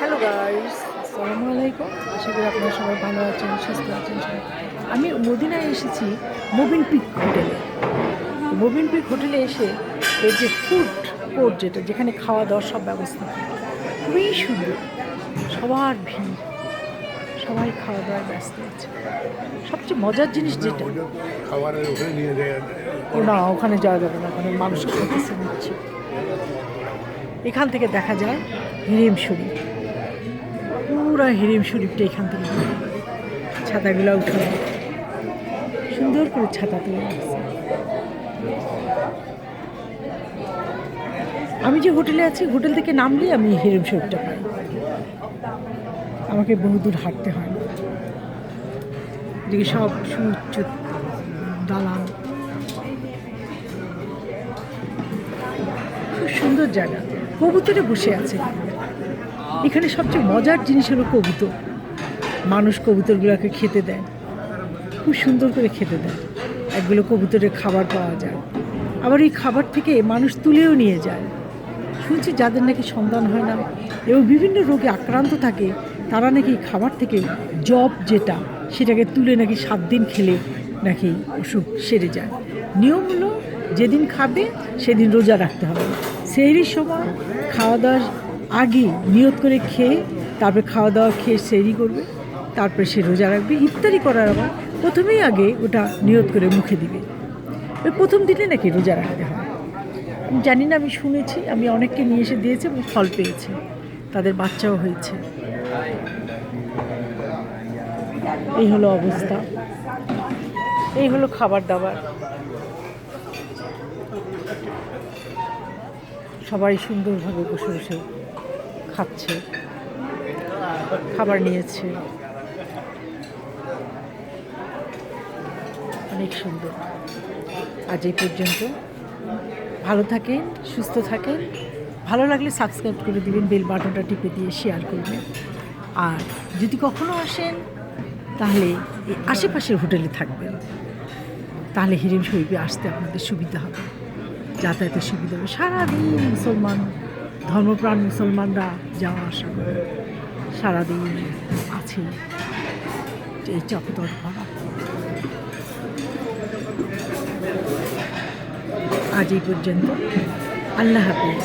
Hello guys আসসালামু আলাইকুম। আশা করি আপনারা সবাই ভালো আছেন সুস্থ আছেন সবাই। আমি মদিনায় এসেছি মোবিন পিক হোটেলে মোবিন পিক হোটেলে এসে এর যে ফুড কোর্ট যেটা যেখানে খাওয়া দাওয়ার সব ব্যবস্থা। খুবই সুন্দর। সবার ভিড়। সবাই খাওয়া দাওয়ায় ব্যস্ত আছে। সবচেয়ে মজার জিনিস যেটা খাবারের ওখানে নিয়ে যায়। ও না ওখানে যাওয়া যাবে না। ওখানে মানুষ নিচ্ছে এখান থেকে দেখা যায় হিরিম শরীফ পুরো হিরিম শরীফটা এখান থেকে ছাতাগুলো উঠে সুন্দর করে ছাতা তুলে আমি যে হোটেলে আছি, হোটেল থেকে নামলেই আমি হিরিম শরীফটা পাই। আমাকে বহুদূর হাঁটতে হয় এদিকে সব সুউচ্চ দালান। খুব সুন্দর জায়গা। কবুতরে বসে আছে। এখানে সবচেয়ে মজার জিনিস হলো কবুতর। মানুষ কবুতরগুলোকে খেতে দেয়। খুব সুন্দর করে খেতে দেয়। একগুলো কবুতরের খাবার পাওয়া যায়। আবার এই খাবার থেকে মানুষ তুলেও নিয়ে যায়। শুনছি যাদের নাকি সন্তান হয় না এবং বিভিন্ন রোগে আক্রান্ত থাকে, তারা নাকি খাবার থেকে জব যেটা, সেটাকে তুলে নাকি সাত দিন খেলে নাকি অসুখ সেরে যায়। নিয়ম হলো, যেদিন খাবে, সেদিন রোজা রাখতে হবে। সেহরির সময় খাওয়া দাওয়ার আগে নিয়ত করে খেয়ে, তারপরে খাওয়া দাওয়া খেয়ে সেরি করবে, তারপরে সে রোজা রাখবে, ইফতারি করার আবার প্রথমেই আগে ওটা নিয়ত করে মুখে দিবে। ওই প্রথম দিনে নাকি রোজা রাখতে হয়। জানি না, আমি শুনেছি, আমি অনেককে নিয়ে এসে দিয়েছি এবং ফল পেয়েছি, তাদের বাচ্চাও হয়েছে। এই হলো অবস্থা। এই হলো খাবার দাবার। সবাই সুন্দরভাবে বসে বসে খাচ্ছে, খাবার নিয়েছে। অনেক সুন্দর। আজ এই পর্যন্ত। ভালো থাকেন, সুস্থ থাকেন। ভালো লাগলে সাবস্ক্রাইব করে দিবেন বেল বাটনটা টিপে দিয়ে শেয়ার করবেন। আর যদি কখনো আসেন, তাহলে এই আশেপাশের হোটেলে থাকবেন। তাহলে হিরিম শরীফে আসতে আপনাদের সুবিধা হবে। যাতায়াতের সুবিধা হবে। সারাদিন মুসলমান। ধর্মপ্রাণ মুসলমানরা যাওয়া আসা করে। সারাদিন আছে এই চত্বর ভরা আজ এই পর্যন্ত। আল্লাহ হাফিজ।